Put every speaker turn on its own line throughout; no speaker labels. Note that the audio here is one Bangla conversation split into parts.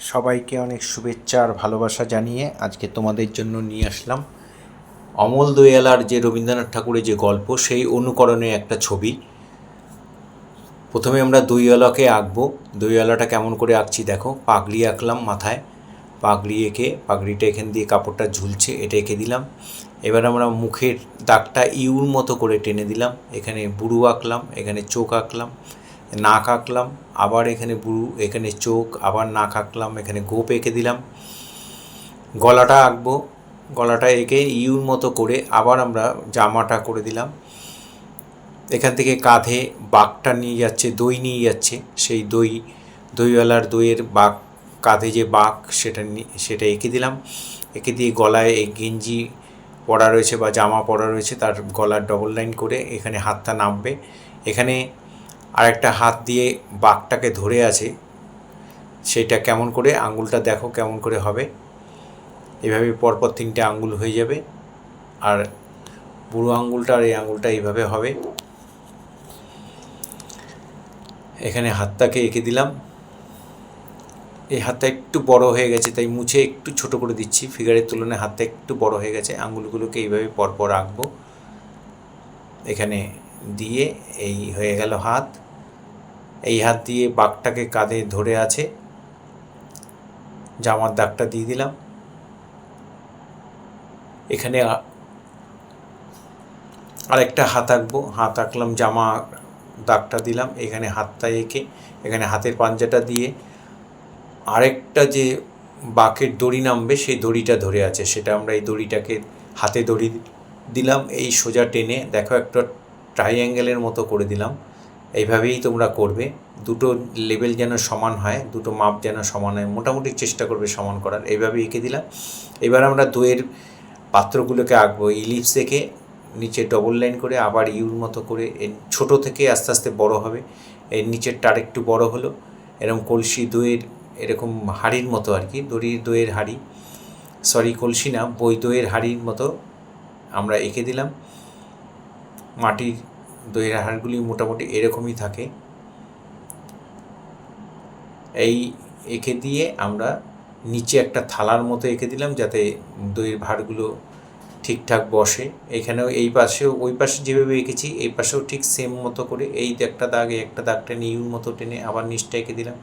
সবাইকে অনেক শুভেচ্ছা আর ভালোবাসা জানিয়ে আজকে তোমাদের জন্য নিয়ে আসলাম অমল দয়ালার যে রবীন্দ্রনাথ ঠাকুরের যে গল্প, সেই অনুকরণে একটা ছবি। প্রথমে আমরা দইওয়ালাকে আঁকবো। দইওয়ালাটা কেমন করে আঁকছি দেখো। পাগড়ি আঁকলাম মাথায়। পাগড়ি এঁকে, পাগড়িটা এখান দিয়ে কাপড়টা ঝুলছে, এটা এঁকে দিলাম। এবার আমরা মুখের দাগটা ইউর মতো করে টেনে দিলাম। এখানে বুড়ু আঁকলাম, এখানে চোখ আঁকলাম। নাক আঁকলাম আবার এখানে বুড়ু, এখানে চোখ, আবার নাক আঁকলাম এখানে গোপ এঁকে দিলাম। গলাটা আঁকবো, গলাটা এঁকে ইউর মতো করে আবার আমরা জামাটা করে দিলাম। এখান থেকে কাঁধে বাঘটা নিয়ে যাচ্ছে, দই নিয়ে যাচ্ছে। সেই দই, দইওয়ালার দইয়ের বাঘ কাঁধে যে বাঘ সেটা নি- সেটা এঁকে দিলাম। এঁকে দিয়ে গলায় এই গেঞ্জি পরা রয়েছে বা জামা পরা রয়েছে, তার গলার ডবল লাইন করে এখানে হাতটা নামবে। এখানে আরেকটা হাত দিয়ে বাঘটাকে ধরে আছে। সেটা কেমন করে আঙুলটা দেখো কেমন করে হবে। এভাবে পরপর তিনটে আঙ্গুল হয়ে যাবে। আর বুড়ো আঙ্গুলটা আর এই আঙ্গুলটা এইভাবে হবে। এখানে হাতটাকে এঁকে দিলাম। এই হাতটা একটু বড় হয়ে গেছে, তাই মুছে একটু ছোট করে দিচ্ছি। ফিগারের তুলনায় হাতটা একটু বড় হয়ে গেছে। আঙ্গুলগুলোকে এইভাবে পরপর আঁকবো। এখানে দিয়ে এই হয়ে গেল হাত। এই হাত দিয়ে বাঘটাকে কাঁধে ধরে আছে। জামার দাগটা দিয়ে দিলাম। এখানে আরেকটা হাত আঁকবো। হাত আঁকলাম, জামা দাগটা দিলাম। এখানে হাতটা এঁকে, এখানে হাতের পাঞ্জাটা দিয়ে আরেকটা যে বাঁকের দড়ি নামবে, সেই দড়িটা ধরে আছে। সেটা আমরা এই দড়িটাকে হাতে দড়ি দিলাম। এই সোজা টেনে, দেখো একটা ট্রাইঅ্যাঙ্গেলের মতো করে দিলাম। এইভাবেই তোমরা করবে। দুটো লেভেল যেন সমান হয়, দুটো মাপ যেন সমান হয়, মোটামুটি চেষ্টা করবে সমান করার। এইভাবে এঁকে দিলাম। এবার আমরা দইয়ের পাত্রগুলোকে আঁকবো। ইলিপস এঁকে নিচে ডবল লাইন করে আবার ইউর মতো করে ছোটো থেকে আস্তে আস্তে বড় হবে। এর নিচেরটা আরেকটু বড় হলো। এরকম কলসি দইয়ের, এরকম হাড়ির মতো আর কি, দড়ির দইয়ের হাড়ি। সরি কলসি না, বই দইয়ের হাড়ির মতো আমরা এঁকে দিলাম। মাটির দইয়ের হাড়গুলি মোটামুটি এরকমই থাকে। এই এঁকে দিয়ে আমরা নিচে একটা থালার মতো এঁকে দিলাম যাতে দইয়ের ভাঁড়গুলো ঠিকঠাক বসে। এখানেও এই পাশেও, ওই পাশে যেভাবে এঁকেছি, এই পাশেও ঠিক সেম মতো করে এই একটা দাগ, এই একটা দাগ টেনে, ইউর মতো টেনে আবার নিচটা এঁকে দিলাম।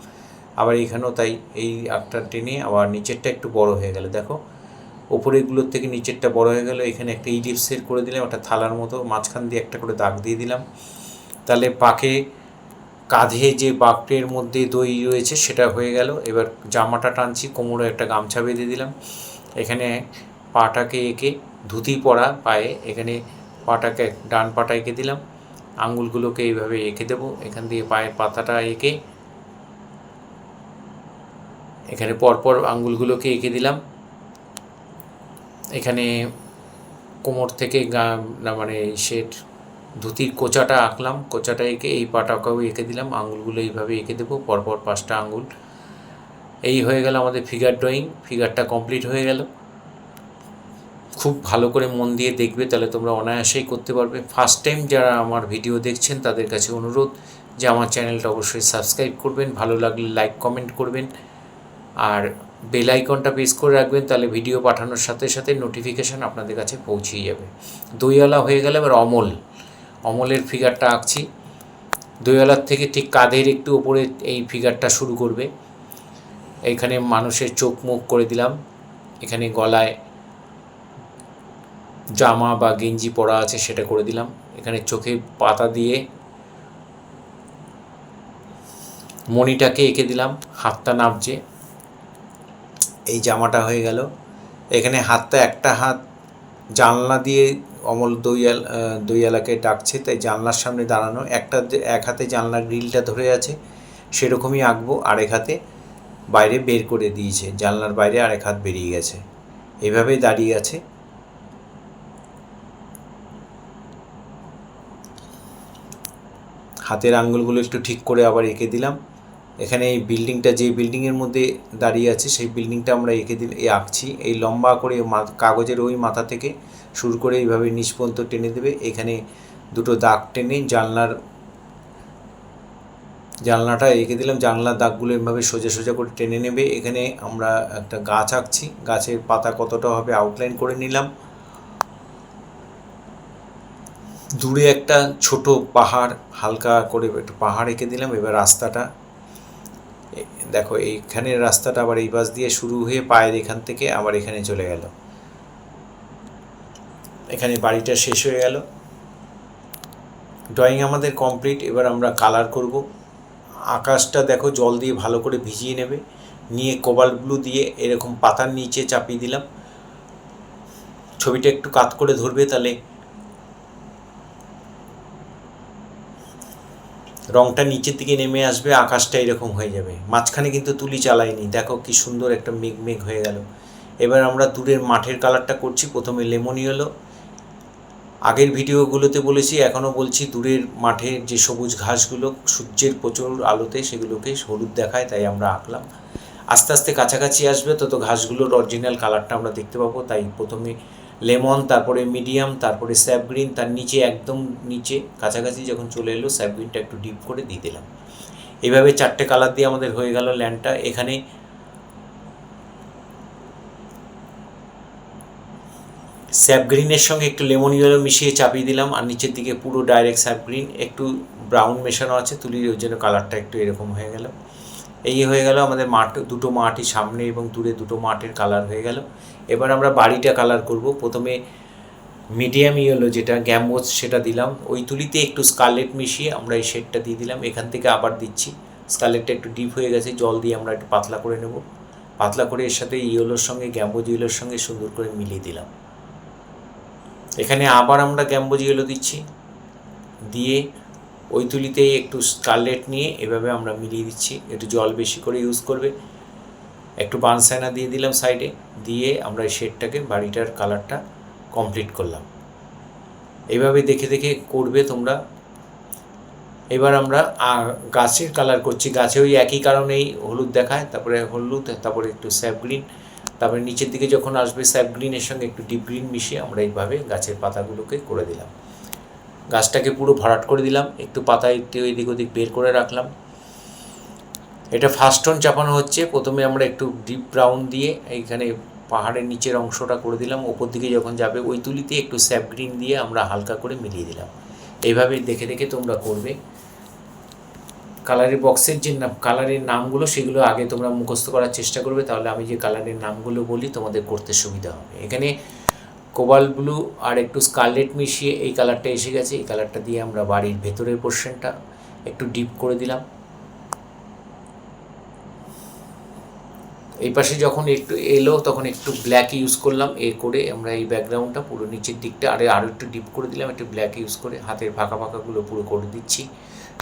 আবার এখানেও তাই এই একটা টেনে আবার নিচেরটা একটু বড় হয়ে গেল। দেখো ওপরেগুলোর থেকে নিচেরটা বড় হয়ে গেল। এখানে একটা ইলিপসের করে দিলাম, একটা থালার মতো, মাঝখান দিয়ে একটা করে দাগ দিয়ে দিলাম। তাহলে পাকে কাঁধে যে বাঘটের মধ্যে দই রয়েছে সেটা হয়ে গেল। এবার জামাটা টানছি, কোমরে একটা গামছা বেঁধে দিলাম। এখানে পাটাকে এঁকে ধুতি পরা পায়ে এখানে পাটাকে ডান পাটা এঁকে দিলাম। আঙুলগুলোকে এইভাবে এঁকে দেবো। এখান দিয়ে পায়ের পাতাটা এঁকে এখানে পরপর আঙুলগুলোকে এঁকে দিলাম। এখানে কোমর থেকে গা মানে সেট ধুতির কোচাটা আঁকলাম। কোচাটা এঁকে এই পাটাকেও এঁকে দিলাম। আঙুলগুলো এইভাবে এঁকে দেবো। পরপর পাঁচটা আঙুল। এই হয়ে গেল আমাদের ফিগার ড্রয়িং ফিগারটা কমপ্লিট হয়ে গেল। খুব ভালো করে মন দিয়ে দেখবে, তাহলে তোমরা অনায়াসেই করতে পারবে। ফার্স্ট টাইম যারা আমার ভিডিও দেখছেন, তাদের কাছে অনুরোধ যে আমার চ্যানেলটা অবশ্যই সাবস্ক্রাইব করবেন। ভালো লাগলে লাইক কমেন্ট করবেন। আর বেল আইকনটা প্রেস করে রাখবেন, তাহলে ভিডিও পাঠানোর সাথে সাথে নোটিফিকেশান আপনাদের কাছে পৌঁছেই যাবে। দইওয়ালা হয়ে গেলে এবার অমল। অমলের ফিগারটা আঁকছি। দইওয়ালার থেকে ঠিক কাঁধের একটু ওপরে এই ফিগারটা শুরু করবে। এইখানে মানুষের চোখ মুখ করে দিলাম। এখানে গলায় জামা বা গেঞ্জি পরা আছে সেটা করে দিলাম। এখানে চোখে পাতা দিয়ে মণিটাকে এঁকে দিলাম। হাতটা এই জামাটা হয়ে গেল। এখানে হাতটা একটা হাত জানলা দিয়ে অমল দইয়াল দইয়ালাকে ডাকছে, তাই জানলার সামনে দাঁড়ানো। একটা এক হাতে জানলার গ্রিলটা ধরে আছে, সেরকমই আঁকবো, আরেক হাতে বাইরে বের করে দিয়েছে, জানলার বাইরে আরেক হাত বেরিয়ে গেছে। এভাবেই দাঁড়িয়ে আছে। হাতের আঙ্গুলগুলো একটু ঠিক করে আবার এঁকে দিলাম। এখানে এই বিল্ডিংটা যে বিল্ডিংয়ের মধ্যে দাঁড়িয়ে আছে, সেই বিল্ডিংটা আমরা এঁকে দিল, এ আঁকছি। এই লম্বা করে কাগজের ওই মাথা থেকে শুরু করে এইভাবে নিচ পর্যন্ত টেনে দেবে। এখানে দুটো দাগ টেনে জানলার, জানলাটা এঁকে দিলাম। জানলার দাগগুলো এভাবে সোজা সোজা করে টেনে নেবে। এখানে আমরা একটা গাছ আঁকছি। গাছের পাতা কতটা হবে আউটলাইন করে নিলাম। দূরে একটা ছোট পাহাড়, হালকা করে একটু পাহাড় এঁকে দিলাম। এবার রাস্তাটা দেখো, এইখানে রাস্তাটা আবার এই পাশ দিয়ে শুরু হয়ে পায়ের এখান থেকে আবার এখানে চলে গেল। এখানে বাড়িটা শেষ হয়ে গেল। ড্রয়িং আমাদের কমপ্লিট এবার আমরা কালার করব। আকাশটা দেখো, জল দিয়ে ভালো করে ভিজিয়ে নেবে। নিয়ে কোবাল্ট ব্লু দিয়ে এরকম পাতার নিচে চাপিয়ে দিলাম। ছবিটা একটু কাত করে ধরবে, তাহলে রংটা নিচের দিকে নেমে আসবে, আকাশটা এরকম হয়ে যাবে। মাঝখানে কিন্তু তুলি চালাইনি দেখো কি সুন্দর একটা মেঘ মেঘ হয়ে গেল। এবার আমরা দূরের মাঠের কালারটা করছি। প্রথমে লেমনি হলো আগের ভিডিওগুলোতে বলেছি, এখনও বলছি দূরের মাঠের যে সবুজ ঘাসগুলো সূর্যের প্রচুর আলোতে সেগুলোকে হলুদ দেখায়, তাই আমরা আঁকলাম। আস্তে আস্তে কাছাকাছি আসবে, তত ঘাসগুলোর অরিজিনাল কালারটা আমরা দেখতে পাবো। তাই প্রথমে লেমন, তারপরে মিডিয়াম, তারপরে স্যাপ গ্রিন তার নিচে একদম নিচে কাছাকাছি যখন চলে এলো স্যাপ গ্রিনটা একটু ডিপ করে দিয়ে দিলাম। এইভাবে চারটে কালার দিয়ে আমাদের হয়ে গেল ল্যান্ডটা। এখানে স্যাপ গ্রিনের সঙ্গে একটু লেমন ইয়েলো মিশিয়ে চাপিয়ে দিলাম, আর নিচের দিকে পুরো ডাইরেক্ট স্যাপ গ্রিন একটু ব্রাউন মেশানো আছে, তুলির ওই জন্য কালারটা একটু এরকম হয়ে গেল। এই হয়ে গেল আমাদের মাঠ, দুটো মাঠই সামনে এবং দূরে দুটো মাঠের কালার হয়ে গেল। এবার আমরা বাড়িটা কালার করব। প্রথমে মিডিয়াম ইয়েলো যেটা গ্যাম্বোজ সেটা দিলাম। ওই তুলিতে একটু স্কারলেট মিশিয়ে আমরা এই শেডটা দিয়ে দিলাম। এখান থেকে আবার দিচ্ছি। স্কারলেটটা একটু ডিপ হয়ে গেছে, জল দিয়ে আমরা একটু পাতলা করে নেব। পাতলা করে এর সাথে ইয়েলোর সঙ্গে গ্যাম্বোজ ইয়েলোর সঙ্গে সুন্দর করে মিলিয়ে দিলাম। এখানে আবার আমরা গ্যাম্বোজ ইয়েলো দিচ্ছি। দিয়ে ওই তুলিতেই একটু স্কারলেট নিয়ে এভাবে আমরা মিলিয়ে দিচ্ছি। একটু জল বেশি করে ইউজ করবে। একটু বানসাইনা দিয়ে দিলাম সাইডে দিয়ে আমরা শেডটাকে, বাড়িটার কালারটা কমপ্লিট করলাম। এইভাবে দেখে দেখে করবে তোমরা। এবার আমরা গাছের কালার করছি। গাছে ওই একই কারণেই হলুদ দেখায়। তারপরে হলুদ, তারপরে একটু স্যাপ গ্রিন তারপরে নিচের দিকে যখন আসবে স্যাপ গ্রিনের সঙ্গে একটু ডিপ গ্রিন মিশিয়ে আমরা এইভাবে গাছের পাতাগুলোকে করে দিলাম। গাছটাকে পুরো ভরাট করে দিলাম, একটু পাতা একটু এদিক ওদিক বের করে রাখলাম। এটা ফার্স্ট টোন চাপানো হচ্ছে, প্রথমে আমরা একটু ডিপ ব্রাউন দিয়ে এইখানে পাহাড়ের নিচের অংশটা করে দিলাম, ওপর দিকে যখন যাবে ওই তুলিতে একটু স্যাপ গ্রিন দিয়ে আমরা হালকা করে মিলিয়ে দিলাম। এইভাবে দেখে দেখে তোমরা করবে। কালারের বক্সের যে কালারের নামগুলো সেগুলো আগে তোমরা মুখস্থ করার চেষ্টা করবে, তাহলে আমি যে কালারের নামগুলো বলি তোমাদের করতে সুবিধা হবে। এখানে কোবাল ব্লু আর একটু স্কারলেট মিশিয়ে এই কালারটা এসে গেছে। এই কালারটা দিয়ে আমরা বাড়ির ভেতরের পোর্শনটা একটু ডিপ করে দিলাম। এই পাশে যখন একটু এলো, তখন একটু ব্ল্যাক ইউজ করলাম, এ করে আমরা এই ব্যাকগ্রাউন্ডটা পুরো নিচের দিকটা আরে আরও একটু ডিপ করে দিলাম, একটু ব্ল্যাক ইউজ করে হাতের ফাঁকা ফাঁকাগুলো পুরো করে দিচ্ছি।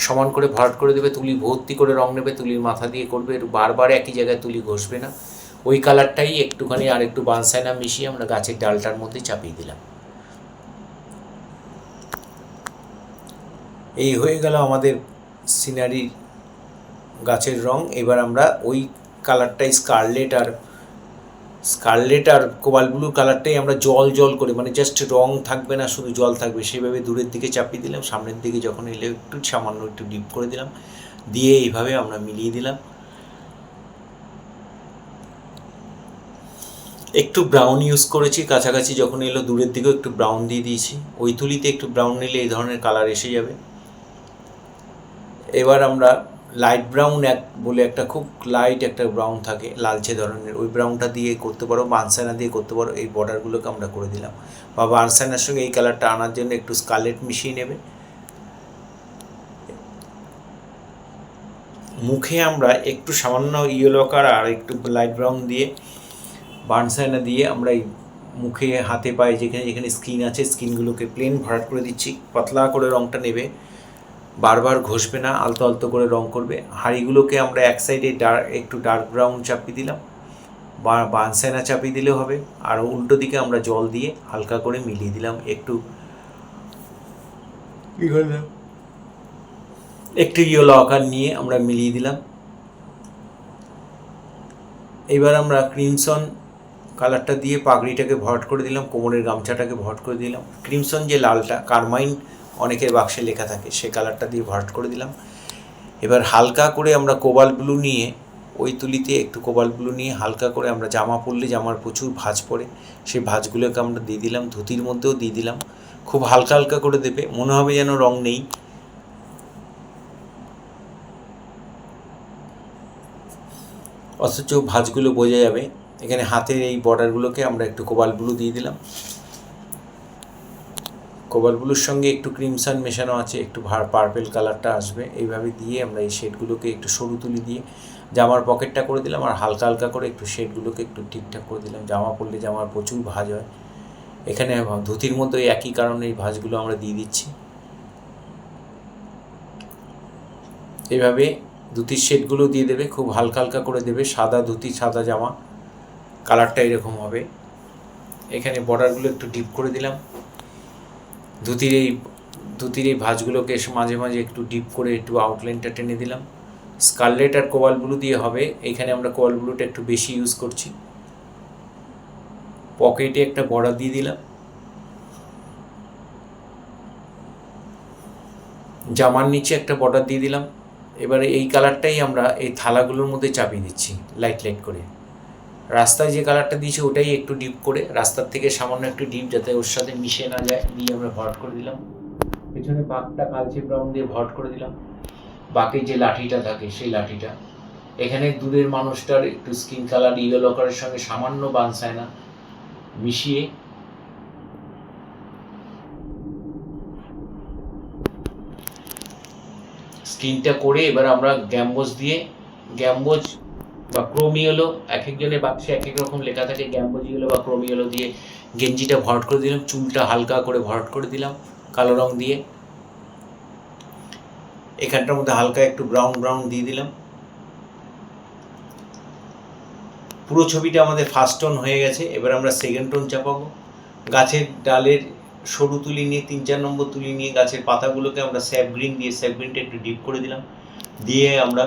সমান করে ভরাট করে দেবে, তুলি ভর্তি করে রং নেবে, তুলির মাথা দিয়ে করবে, বারবার একই জায়গায় তুলি ঘষবে না। ওই কালারটাই একটুখানি আর একটু বানসাইনা মিশিয়ে আমরা গাছের ডালটার মধ্যে চাপিয়ে দিলাম। এই হয়ে গেল আমাদের সিনারির গাছের রং। এবার আমরা ওই কালারটাই স্কারলেট আর স্কারলেট আর কোবাল ব্লু কালারটাই আমরা জল জল করে মানে জাস্ট রং থাকবে না, শুধু জল থাকবে সেইভাবে দূরের দিকে চাপিয়ে দিলাম। সামনের দিকে যখন এলে একটু সামান্য একটু ডিপ করে দিলাম। দিয়ে এইভাবে আমরা মিলিয়ে দিলাম। একটু ব্রাউন ইউজ করেছি, কাছাকাছি যখন এলো দূরের দিকেও একটু ব্রাউন দিয়ে দিয়েছি। ওই তুলিতে একটু ব্রাউন নিলে এই ধরনের কালার এসে যাবে। এবার আমরা লাইট ব্রাউন এক বলে একটা খুব লাইট একটা ব্রাউন থাকে, লালচে ধরনের। ওই ব্রাউনটা দিয়ে করতে পারো, বানসানা দিয়ে করতে পারো, এই বর্ডারগুলোকে আমরা করে দিলাম। বা বানসানার সঙ্গে এই কালারটা আনার জন্য একটু স্কারলেট মিশিয়ে নেবে। মুখে আমরা একটু সামান্য ইয়েলো কালার আর একটু লাইট ব্রাউন দিয়ে বার্নসাইনা দিয়ে আমরা এই মুখে হাতে পায়ে যেখানে যেখানে স্কিন আছে স্কিনগুলোকে প্লেন ভরাট করে দিচ্ছি। পাতলা করে রংটা নেবে। বারবার ঘষবে না আলতো আলতো করে রং করবে। হাঁড়িগুলোকে আমরা এক সাইডে ডার্ক একটু ডার্ক ব্রাউন চাপিয়ে দিলাম। বা বানসাইনা চাপিয়ে দিলেও হবে। আর উল্টো দিকে আমরা জল দিয়ে হালকা করে মিলিয়ে দিলাম একটু। কি একটু ইয়েলো আকার নিয়ে আমরা মিলিয়ে দিলাম। এবার আমরা ক্রিমসন কালারটা দিয়ে পাগড়িটাকে ভরাট করে দিলাম, কোমরের গামছাটাকে ভরাট করে দিলাম। ক্রিমসন যে লালটা, কারমাইন অনেকের বাক্সে লেখা থাকে, সে কালারটা দিয়ে ভরাট করে দিলাম। এবার হালকা করে আমরা কোবাল ব্লু নিয়ে, ওই তুলিতে একটু কোবাল ব্লু নিয়ে হালকা করে আমরা জামা পরলে জামার প্রচুর ভাঁজ পড়ে, সেই ভাঁজগুলোকে আমরা দিয়ে দিলাম, ধুতির মধ্যেও দিয়ে দিলাম। খুব হালকা হালকা করে দেবে, মনে হবে যেন রং নেই। অথচ ভাঁজগুলো বোঝা যাবে এখানে হাতের এই বর্ডারগুলোকে আমরা একটু কোবাল ব্লু দিয়ে দিলাম। কোবাল ব্লুর সঙ্গে একটু ক্রিমসান মেশানো আছে, একটু পার্পেল কালারটা আসবে। এইভাবে দিয়ে আমরা এই শেডগুলোকে একটু সরু তুলি দিয়ে জামার পকেটটা করে দিলাম আর হালকা হালকা করে একটু শেডগুলোকে একটু ঠিকঠাক করে দিলাম। জামা পরলে জামার প্রচুর ভাঁজ হয়। এখানে ধুতির মতো একই কারণে এই ভাঁজগুলো আমরা দিয়ে দিচ্ছি। এইভাবে ধুতির শেডগুলো দিয়ে দেবে, খুব হালকা হালকা করে দেবে, সাদা ধুতি, সাদা জামা। কালারটা এরকম হবে। এখানে বর্ডারগুলো একটু ডিপ করে দিলাম। ধুতির এই ধুতির এই ভাঁজগুলোকে মাঝে মাঝে একটু ডিপ করে একটু আউটলাইনটা টেনে দিলাম। স্কারলেট আর কোয়াল ব্লু দিয়ে হবে। এখানে আমরা কোয়াল ব্লুটা একটু বেশি ইউজ করছি। পকেটে একটা বর্ডার দিয়ে দিলাম। জামার নিচে একটা বর্ডার দিয়ে দিলাম। এবারে এই কালারটাই আমরা এই থালাগুলোর মধ্যে চাপিয়ে দিচ্ছি লাইট লাইট করে। রাস্তায় যে কালারটা দিয়েছি ওটাই একটু ডিপ করে, রাস্তার থেকে সামান্য একটু ডিপ যাতে ওর সাথে মিশে না যায়, দিয়ে আমরা ভট করে দিলাম। পেছনে বাঘটা কালচে ব্রাউন দিয়ে ভট করে দিলাম। বাকি যে লাঠিটা থাকে, সেই লাঠিটা। এখানে দূরের মানুষটার একটু স্কিন কালার ইয়েলো লকারের সঙ্গে সামান্য বানসায় না, মিশিয়ে। স্কিনটা করে এবার আমরা গ্যাম্বোজ দিয়ে, গ্যাম্বোজ বা ক্রোমিওলো এক একজনের বাক্সে এক এক রকম লেখা থাকে, গ্যাম্বোজিওলো বা ক্রোমিওলো দিয়ে গেঞ্জিটা ভরাট করে দিলাম, চুলটা হালকা করে ভরাট করে দিলাম, কালো রং দিয়ে। এখানটার মধ্যে হালকা একটু ব্রাউন ব্রাউন দিয়ে দিলাম। পুরো ছবিটা আমাদের ফার্স্ট টোন হয়ে গেছে, এবার আমরা সেকেন্ড টোন চাপাবো। গাছের ডালের সরু তুলি নিয়ে, তিন চার নম্বর তুলি নিয়ে গাছের পাতাগুলোকে আমরা স্যাপ গ্রিন দিয়ে, স্যাপ গ্রিনটা একটু ডিপ করে দিলাম। দিয়ে আমরা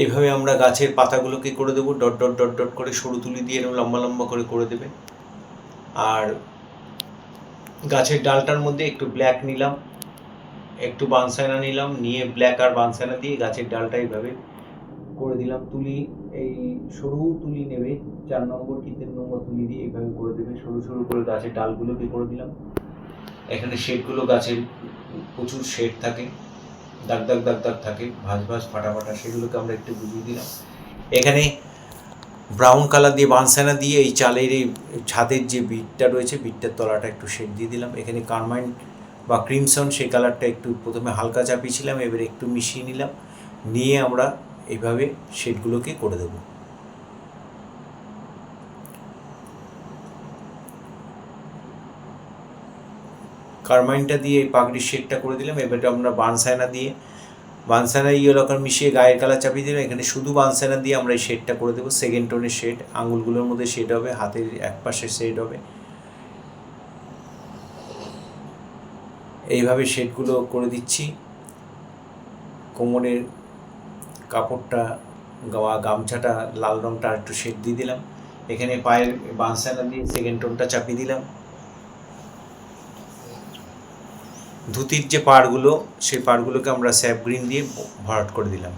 এইভাবে আমরা গাছের পাতাগুলোকে করে দেবো, ডট ডট ডট ডট করে সরু তুলি দিয়ে এরকম লম্বা লম্বা করে করে দেবে। আর গাছের ডালটার মধ্যে একটু ব্ল্যাক নিলাম, একটু বানসায়না নিলাম, নিয়ে ব্ল্যাক আর বানসায়না দিয়ে গাছের ডালটা এইভাবে করে দিলাম। তুলি, এই সরু তুলি নেবে, চার নম্বর কি তিন নম্বর তুলি দিয়ে এইভাবে করে দেবে, সরু সরু করে গাছের ডালগুলোকে করে দিলাম। এখানে শেডগুলো গাছের প্রচুর শেড থাকে। দাগ দাগ দাগ দাগ থাকে, ভাঁজ ভাঁজ ফাটা ফাটা সেগুলোকে আমরা একটু বুঝিয়ে দিলাম। এখানে ব্রাউন কালার দিয়ে, বানসানা দিয়ে এই চালের এই ছাদের যে বিটটা রয়েছে বিটটার তলাটা একটু শেড দিয়ে দিলাম। এখানে কারমাইন বা ক্রিমসন সেই কালারটা একটু প্রথমে হালকা চাপিয়েছিলাম, এবারে একটু মিশিয়ে নিলাম। নিয়ে আমরা এইভাবে শেডগুলোকে করে দেবো। কারমাইনটা দিয়ে এই পাগড়ির শেডটা করে দিলাম। এবারে আমরা বানসায়না দিয়ে বানসায়না ইয়েলো কালার মিশিয়ে গায়ের কালার চাপিয়ে দিলাম। এখানে শুধু বানসায়না দিয়ে আমরা এই শেডটা করে দেবো। সেকেন্ড টোনের শেড, আঙুলগুলোর মধ্যে শেড হবে, হাতের এক পাশে শেড হবে। এইভাবে শেডগুলো করে দিচ্ছি। কোমরের কাপড়টা গাওয়া গামছাটা লাল রঙটা একটু শেড দিয়ে দিলাম। এখানে পায়ের বানসানা দিয়ে সেকেন্ড টোনটা চাপিয়ে দিলাম। ধুতির যে পাড়গুলো, সেই পাড়গুলোকে আমরা স্যাপ গ্রিন দিয়ে ভরাট করে দিলাম।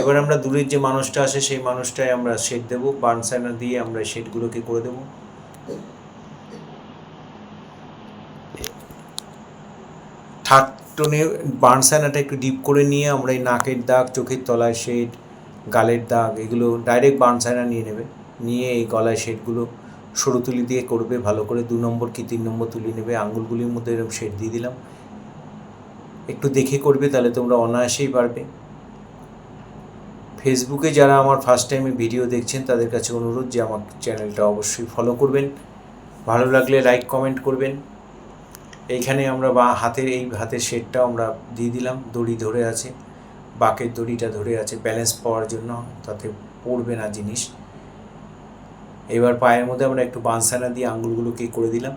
এবার আমরা দূরের যে মানুষটা আসে সেই মানুষটায় আমরা শেড দেবো বানসানা দিয়ে আমরা শেডগুলোকে করে দেবো। থার্ড টোনে বার্নসানাটা একটু ডিপ করে নিয়ে আমরা এই নাকের দাগ, চোখের তলায় শেড গালের দাগ, এগুলো ডাইরেক্ট বার্নসানা নিয়ে নেবে। নিয়ে এই গলায় শেডগুলো সরু তুলি দিয়ে করবে, ভালো করে দু নম্বর কি তিন নম্বর তুলি নেবে আঙুলগুলির মধ্যে এরকম শেড দিয়ে দিলাম। একটু দেখে করবে, তাহলে তোমরা অনায়াসেই পারবে। ফেসবুকে যারা আমার ফার্স্ট টাইমে ভিডিও দেখছেন, তাদের কাছে অনুরোধ যে আমার চ্যানেলটা অবশ্যই ফলো করবেন। ভালো লাগলে লাইক কমেন্ট করবেন। এইখানে আমরা বা, হাতের এই হাতের শেডটাও আমরা দিয়ে দিলাম, দড়ি ধরে আছে। বাকের দড়িটা ধরে আছে ব্যালেন্স পাওয়ার জন্য, তাতে পড়বে না জিনিস। এবার পায়ের মধ্যে আমরা একটু বানসানা দিয়ে আঙুলগুলোকে করে দিলাম।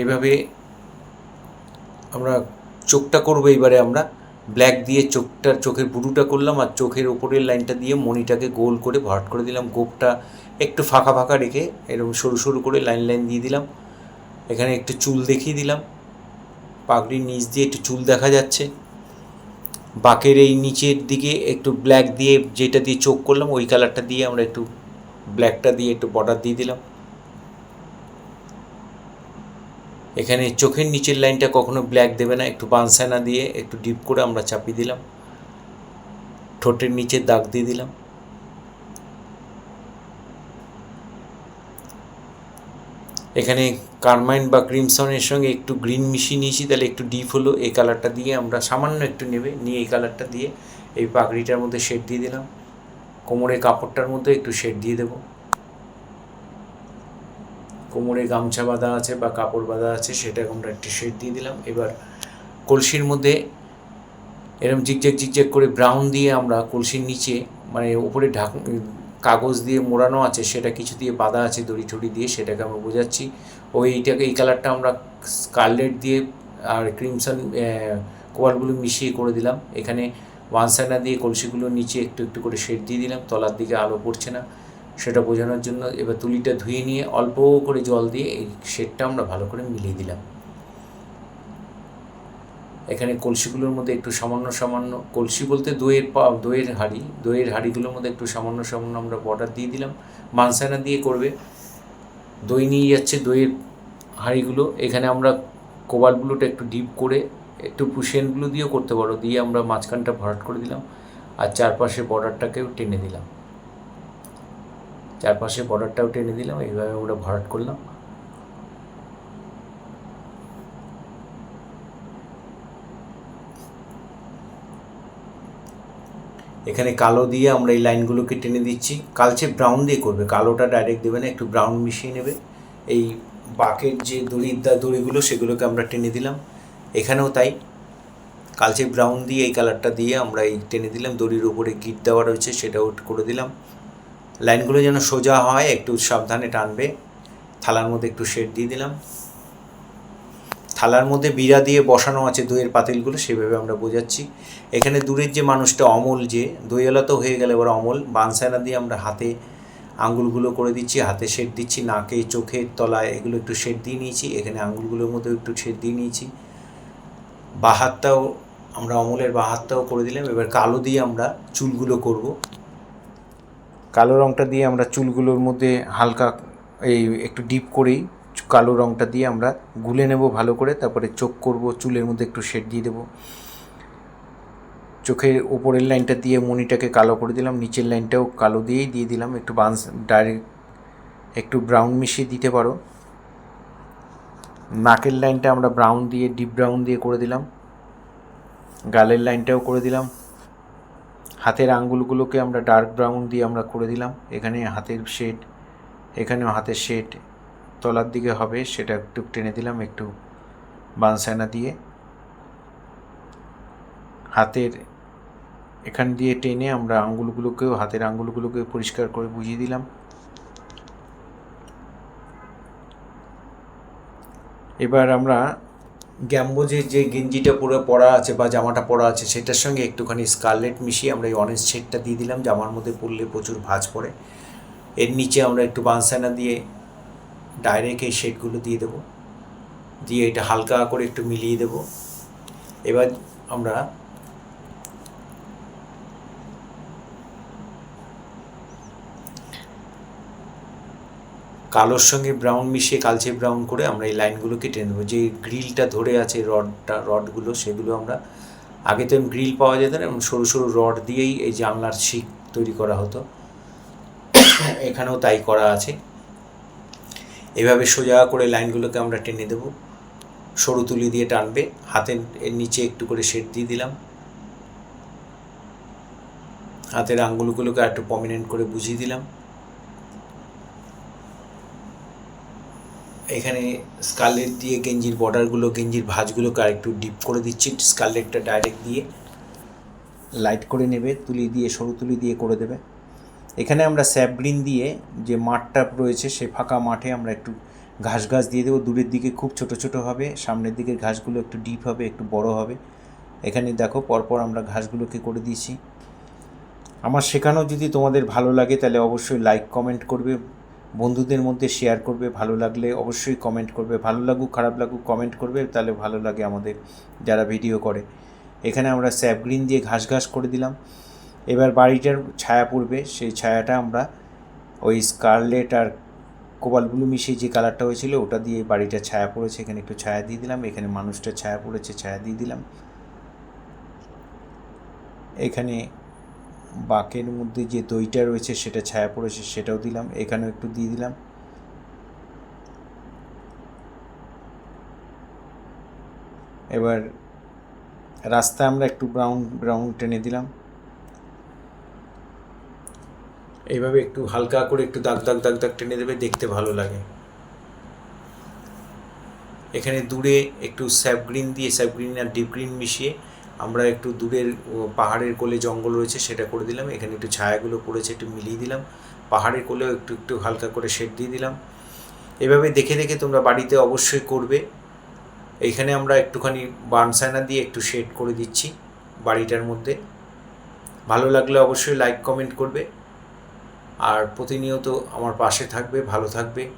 এইভাবে আমরা চোখটা করব এবারে আমরা। ব্ল্যাক দিয়ে চোখটার চোখের বুড়ুটা করলাম আর চোখের ওপরের লাইনটা দিয়ে মণিটাকে গোল করে ভরাট করে দিলাম। গোপটা একটু ফাঁকা ফাঁকা রেখে এরকম সরু সরু করে লাইন লাইন দিয়ে দিলাম। এখানে একটু চুল দেখিয়ে দিলাম। পাগড়ির নিচ দিয়ে একটু চুল দেখা যাচ্ছে। বাকের এই নিচের দিকে একটু ব্ল্যাক দিয়ে যেটা দিয়ে চোখ করলাম, ওই কালারটা দিয়ে আমরা একটু ব্ল্যাকটা দিয়ে একটু বর্ডার দিয়ে দিলাম। এখানে চোখের নিচের লাইনটা কখনো ব্ল্যাক দেবে না, একটু বানসানা দিয়ে একটু ডিপ করে আমরা চাপিয়ে দিলাম। ঠোঁটের নিচে দাগ দিয়ে দিলাম। এখানে কারমাইন বা ক্রিমসনের সঙ্গে একটু গ্রিন মিশিয়ে নিয়েছি, তাহলে একটু ডিপ হলো, এই কালারটা দিয়ে আমরা সামান্য একটু নেবে, নিয়ে এই কালারটা দিয়ে এই পাগড়িটার মধ্যে শেড দিয়ে দিলাম। কোমরের কাপড়টার মধ্যে একটু শেড দিয়ে দেবো। কোমরে গামছা বাঁধা আছে বা কাপড় বাঁধা আছে, সেটা আমরা একটু শেড দিয়ে দিলাম। এবার কলসির মধ্যে এরকম জিগজ্যাগ জিগজ্যাগ করে ব্রাউন দিয়ে আমরা কলসির নিচে মানে উপরে ঢাক কাগজ দিয়ে মোড়ানো আছে, সেটা কিছু দিয়ে বাঁধা আছে, দড়ি টড়ি দিয়ে, সেটাকে আমরা বোঝাচ্ছি। ওই এইটাকে, এই কালারটা আমরা স্কারলেট দিয়ে আর ক্রিমসন কোয়ালগুলো মিশিয়ে করে দিলাম। এখানে ওয়ানসাইনা দিয়ে কলসিগুলোর নিচে একটু একটু করে শেড দিয়ে দিলাম, তলার দিকে আলো পড়ছে না। সেটা বোঝানোর জন্য এবার তুলিটা ধুয়ে নিয়ে অল্প করে জল দিয়ে এই শেডটা আমরা ভালো করে মিলিয়ে দিলাম। এখানে কলসিগুলোর মধ্যে একটু সামান্য সামান্য, কলসি বলতে দইয়ের পা, দইয়ের হাঁড়ি, দইয়ের হাঁড়িগুলোর মধ্যে একটু সামান্য সামান্য আমরা বর্ডার দিয়ে দিলাম। মানসানা দিয়ে করবে। দই নিয়ে যাচ্ছে দইয়ের হাঁড়িগুলো। এখানে আমরা কোবালগুলোটা একটু ডিপ করে, একটু পুষেনগুলো দিয়েও করতে পারো। দিয়ে আমরা মাঝখানটা ভরাট করে দিলাম। আর চারপাশে বর্ডারটাকেও টেনে দিলাম। চারপাশে বর্ডারটাও টেনে দিলাম। এইভাবে আমরা ভরাট করলাম। এখানে কালো দিয়ে আমরা এই লাইনগুলোকে টেনে দিচ্ছি। কালচে ব্রাউন দিয়ে করবে, কালোটা ডাইরেক্ট দেবে না, একটু ব্রাউন মিশিয়ে নেবে। এই বাকের যে দড়ির দা দড়িগুলো, সেগুলোকে আমরা টেনে দিলাম। এখানেও তাই। কালচে ব্রাউন দিয়ে এই কালারটা দিয়ে আমরা এই টেনে দিলাম, দড়ির উপরে গিট দেওয়া রয়েছে, সেটাও করে দিলাম। লাইনগুলো যেন সোজা হয়, একটু সাবধানে টানবে। থালার মধ্যে একটু শেড দিয়ে দিলাম। থালার মধ্যে বিড়া দিয়ে বসানো আছে দইয়ের পাতিলগুলো, সেভাবে আমরা বোঝাচ্ছি। এখানে দূরের যে মানুষটা অমল যে, দইওয়ালা তো হয়ে গেলে, এবার অমল বানসায়না দিয়ে আমরা হাতে আঙুলগুলো করে দিচ্ছি, হাতে শেড দিচ্ছি, নাকে, চোখের তলায় এগুলো একটু শেড দিয়ে নিয়েছি, এখানে আঙুলগুলোর মধ্যে একটু শেড দিয়ে নিয়েছি। বাঁ হাতটাও আমরা অমলের বাঁ হাতটাও করে দিলাম, এবার কালো দিয়ে আমরা চুলগুলো করব। কালো রঙটা দিয়ে আমরা চুলগুলোর মধ্যে হালকা এই একটু ডিপ করেই কালো রঙটা দিয়ে আমরা গুলে নেব ভালো করে, তারপরে চোখ করব, চুলের মধ্যে একটু শেড দিয়ে দেবো। চোখের ওপরের লাইনটা দিয়ে মনিটাকে কালো করে দিলাম, নিচের লাইনটাও কালো দিয়েই দিয়ে দিলাম। একটু বান্স ডাইরেক্ট একটু ব্রাউন মিশিয়ে দিতে পারো। নাকের লাইনটা আমরা ব্রাউন দিয়ে, ডিপ ব্রাউন দিয়ে করে দিলাম। গালের লাইনটাও করে দিলাম। হাতের আঙ্গুলগুলোকে আমরা ডার্ক ব্রাউন দিয়ে আমরা করে দিলাম। এখানে হাতের শেড, এখানেও হাতের শেড। তলার দিকে হবে, সেটা একটু টেনে দিলাম, একটু বানসায়না দিয়ে। হাতের এখান দিয়ে টেনে আমরা আঙ্গুলগুলোকেও, হাতের আঙ্গুলগুলোকে পরিষ্কার করে বুঝিয়ে দিলাম। এবার আমরা গ্যাম্বোজের যে গেঞ্জিটা পুরো পরা আছে বা জামাটা পরা আছে, সেটার সঙ্গে একটুখানি স্কারলেট মিশিয়ে আমরা এই অরেঞ্জ শেডটা দিয়ে দিলাম। জামার মধ্যে পরলে প্রচুর ভাঁজ পড়ে। এর নিচে আমরা একটু বানসানা দিয়ে ডাইরেক্ট এই শেডগুলো দিয়ে দেবো। দিয়ে এটা হালকা করে একটু মিলিয়ে দেবো। এবার আমরা কালোর সঙ্গে ব্রাউন মিশিয়ে কালচে ব্রাউন করে আমরা এই লাইনগুলোকে টেনে দেবো যে গ্রিলটা ধরে আছে রডটা রডগুলো সেগুলো আমরা আগে তো গ্রিল পাওয়া যেত না এবং সরু সরু রড দিয়েই এই জানলার শিক তৈরি করা হতো। এখানেও তাই করা আছে। এভাবে সোজা করে লাইনগুলোকে আমরা টেনে দেবো। সরু তুলি দিয়ে টানবে। হাতের নিচে একটু করে শেড দিয়ে দিলাম। হাতের আঙ্গুলগুলোকে একটু পমিনেন্ট করে বুঝিয়ে দিলাম। এখানে স্কারলেট দিয়ে গেঞ্জির বর্ডারগুলো গেঞ্জির ভাঁজগুলোকে আর একটু ডিপ করে দিচ্ছি। স্কারলেটটা ডাইরেক্ট দিয়ে লাইট করে নেবে, তুলি দিয়ে, সরু তুলি দিয়ে করে দেবে। এখানে আমরা স্যাপ গ্রিন দিয়ে যে মাঠটা রয়েছে সে ফাঁকা মাঠে আমরা একটু ঘাস ঘাস দিয়ে দেবো। দূরের দিকে খুব ছোট ছোট হবে, সামনের দিকে ঘাসগুলো একটু ডিপ হবে, একটু বড় হবে। এখানে দেখো পরপর আমরা ঘাসগুলোকে করে দিয়েছি। আমার শেখানো যদি তোমাদের ভালো লাগে তাহলে অবশ্যই লাইক কমেন্ট করবে। বন্ধুদের মধ্যে শেয়ার করবে, ভালো লাগলে অবশ্যই কমেন্ট করবে। ভালো লাগুক, খারাপ লাগুক কমেন্ট করবে, তাহলে ভালো লাগে আমাদের যারা ভিডিও করে। এখানে আমরা স্যাপ গ্রিন দিয়ে ঘাস ঘাস করে দিলাম। এবার বাড়িটার ছায়া পড়বে, সেই ছায়াটা আমরা ওই স্কারলেট আর কোবাল ব্লু মিশিয়ে যে কালারটা হয়েছিল ওটা দিয়ে বাড়িটা ছায়া পড়েছে। এখানে একটু ছায়া দিয়ে দিলাম, এখানে মানুষটা ছায়া পড়েছে, ছায়া দিয়ে দিলাম। এখানে বাকের মধ্যে যে দইটা রয়েছে সেটা ছায়া পড়েছে, সেটাও দিলাম, এখানেও একটু দিয়ে দিলাম। এবার রাস্তা আমরা একটু ব্রাউন ব্রাউন টেনে দিলাম। এইভাবে একটু হালকা করে একটু দাগ দাগ দাগ দাগ টেনে দেবে, দেখতে ভালো লাগে। এখানে দূরে একটু স্যাপ গ্রিন দিয়ে, স্যাপ গ্রিন আর ডিপ গ্রিন মিশিয়ে আমরা একটু দূরের পাহাড়ের কোলে জঙ্গল রয়েছে, সেটা করে দিলাম। এখানে একটু ছায়াগুলো পড়েছে, একটু মিলিয়ে দিলাম। পাহাড়ের কোলেও একটু একটু হালকা করে শেড দিয়ে দিলাম। এভাবে দেখে দেখে তোমরা বাড়িতে অবশ্যই করবে। এইখানে আমরা একটুখানি বার্নসাইনা দিয়ে একটু শেড করে দিচ্ছি বাড়িটার মধ্যে। ভালো লাগলে অবশ্যই লাইক, কমেন্ট করবে। আর প্রতিনিয়ত আমার পাশে থাকবে, ভালো থাকবে।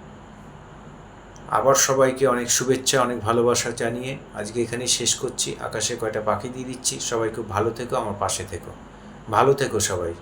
আবার সবাইকে অনেক শুভেচ্ছা, অনেক ভালোবাসা জানিয়ে আজকে এখানে শেষ করছি। আকাশে কয়টা পাখি দিয়ে দিচ্ছি। সবাই খুব ভালো থেকো, আমার পাশে থেকো। ভালো থেকো সবাই।